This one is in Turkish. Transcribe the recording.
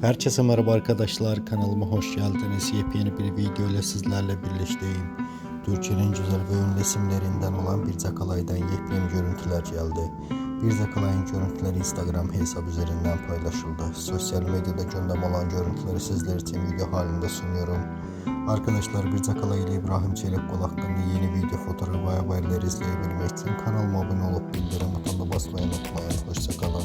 Herkese merhaba arkadaşlar kanalıma hoş geldiniz. Yepyeni bir video ile sizlerle birlikteyim. Türkiye'nin güzel ve ünlü isimlerinden olan bir Zakalay'dan yepyeni görüntüler geldi. Bir Zakalay'ın görüntüleri Instagram hesabı üzerinden paylaşıldı. Sosyal medyada gündem olan görüntüleri sizler için video halinde sunuyorum. Arkadaşlar bir Zakalay ile İbrahim Çelekkol hakkında yeni video fotoğrafı ve haberleri izleyebilmek için kanalıma abone olup bildirim butonuna basmayı unutmayın. Hoşçakalın.